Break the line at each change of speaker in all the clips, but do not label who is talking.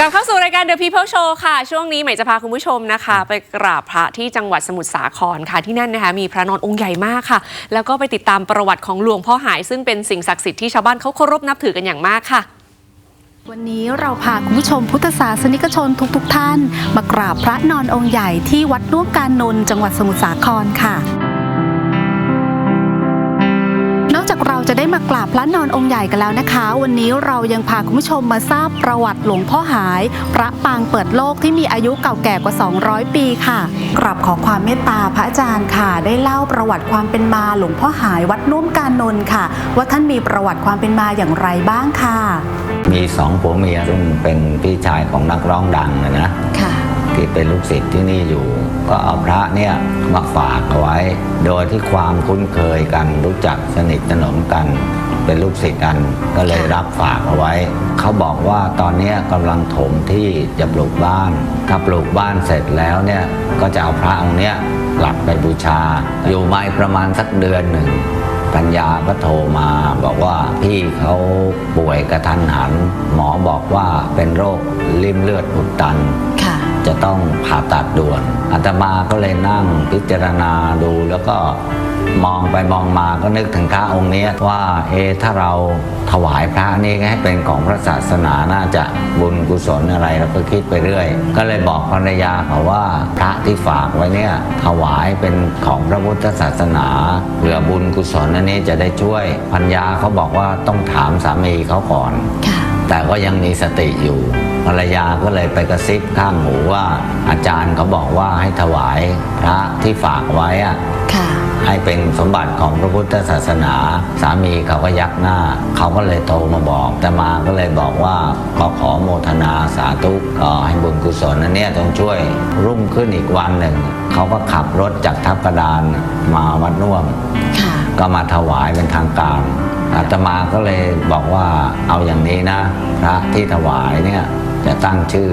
กลับเข้าสู่รายการ The People Show ค่ะ ช่วงนี้ใหม่จะพาคุณผู้ชมนะคะ ไปกราบพระที่จังหวัดสมุทรสาครค่ะที่นั่นนะคะมีพระนอนองค์ใหญ่มากค่ะ แล้วก็ไปติดตามประวัติของหลวงพ่อหาย ซึ่งเป็นสิ่งศักดิ์สิทธิ์ที่ชาวบ้านเขาเคารพนับถือกันอย่างมากค่ะ
วันนี้เราพาคุณผู้ชมพุทธศาสนิกชนทุกๆทท่าน มากราบพระนอนองค์ใหญ่ที่วัดน่วมการนนท์จังหวัดสมุทรสาครค่ะ นอกจากเราจะได้มากราบพระนอนองค์ใหญ่กันแล้วนะคะ วันนี้เรายังพาคุณผู้ชมมาทราบประวัติหลวงพ่อหาย พระปางเปิดโลกที่มีอายุเก่าแก่กว่า 200 ปีค่ะกราบขอความเมตตาพระอาจารย์ค่ะ ได้เล่าประวัติความเป็นมาหลวงพ่อหายวัดนุ่มการนนท์ค่ะ ว่าท่านมีประวัติความเป็นมาอย่างไรบ้างค่ะ
มีสองผัวเมียซึ่งเป็นพี่ชายของนักร้องดังนะ ที่เป็นลูกศิษย์ที่นี่อยู่ ก็เอาพระเนี่ยมาฝากเอาไว้ โดยที่ความคุ้นเคยกันรู้จักสนิทสนมกัน เป็นลูกศิษย์กันก็เลยรับฝากเอาไว้ เขาบอกว่าตอนนี้กำลังถมที่จะปลูกบ้าน ถ้าปลูกบ้านเสร็จแล้วเนี่ยก็จะเอาพระองค์เนี้ยกลับไปบูชา อยู่มาประมาณสักเดือนหนึ่งปัญญาก็โทรมาบอกว่าพี่เขาป่วยกระทันหัน หมอบอกว่าเป็นโรคริ่มเลือดอุดตัน
ค่ะ
จะต้องผ่าตัดด่วนอาตมาก็เลยนั่งพิจารณาดูแล้วก็มองไปมองมาก็นึกถึงพระองค์นี้ว่าเอถ้าเราถวายพระนี่ให้เป็นของพระศาสนาน่าจะบุญกุศลอะไรเราก็คิดไปเรื่อย ก็เลยบอกภรรยาเขาว่าพระที่ฝากไว้เนี่ยถวายเป็นของพระพุทธศาสนาเพื่อบุญกุศลอันนี้จะได้ช่วยพัญญาเขาบอกว่าต้องถามสามีเขาก่อน
ค่ะ
แต่ก็ยังมีสติอยู่ภรรยาก็เลยไปกระซิบข้างหูว่า อาจารย์เขาบอกว่าให้ถวายพระที่ฝากไว้อะ
ค่ะ
ให้เป็นสมบัติของพระพุทธศาสนา สามีเขาก็ยักหน้า เขาก็เลยโทรมาบอกแต่มาก็เลยบอกว่าขอขอโมทนาสาธุขอให้บุญกุศลนั้นเนี่ยต้องช่วยรุ่งขึ้นอีกวันหนึ่ง เขาก็ขับรถจากทับกระดานมาวัดน่วม
ค่ะ
ก็มาถวายเป็นทางการ อาตมาก็เลยบอกว่าเอาอย่างนี้นะพระที่ถวายเนี่ยจะตั้งชื่อ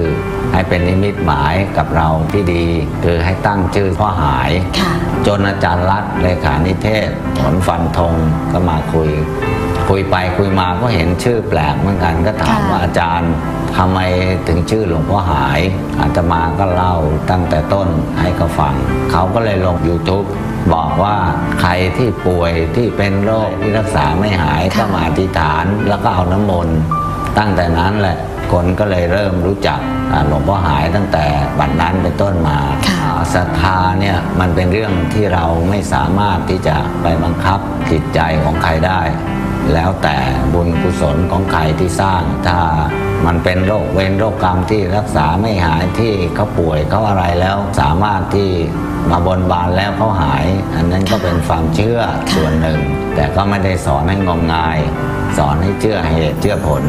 ให้เป็นนิมิตหมายกับเราที่ดี คือให้ตั้งชื่อพ่อหาย
ค่ะ
จนอาจารย์รัตน์เลขานิเทศผลฟันธงก็มาคุย คุยไปคุยมาก็เห็นชื่อแปลกเหมือนกันก็ถาม
ค่ะ
ว่าอาจารย์ ทำไมถึงชื่อหลวงพ่อหายอาตมาก็เล่าตั้งแต่ต้นให้เขาฟัง เขาก็เลยลง YouTube บอกว่าใครที่ป่วยที่เป็นโรคที่รักษาไม่หายก็มาอธิษฐานแล้วก็เอาน้ำมนต์ตั้งแต่นั้นแหละคนก็เลยเริ่มรู้จักอ่าหลวงพ่อหายตั้งแต่บัดนั้นเป็นต้นมา
ค่ะ
อ่าศรัทธาเนี่ยมันเป็นเรื่องที่เราไม่สามารถที่จะไปบังคับจิตใจของใครได้ แล้วแต่บุญกุศลของใครที่สร้าง ถ้ามันเป็นโรคเวรโรคกรรมที่รักษาไม่หายที่เขาป่วยเขาอะไรแล้วสามารถที่มาบนบานแล้วเขาหาย อันนั้นก็เป็นความเชื่อส่วนหนึ่ง แต่ก็ไม่ได้สอนให้งมงาย สอนให้เชื่อเหตุเชื่อผล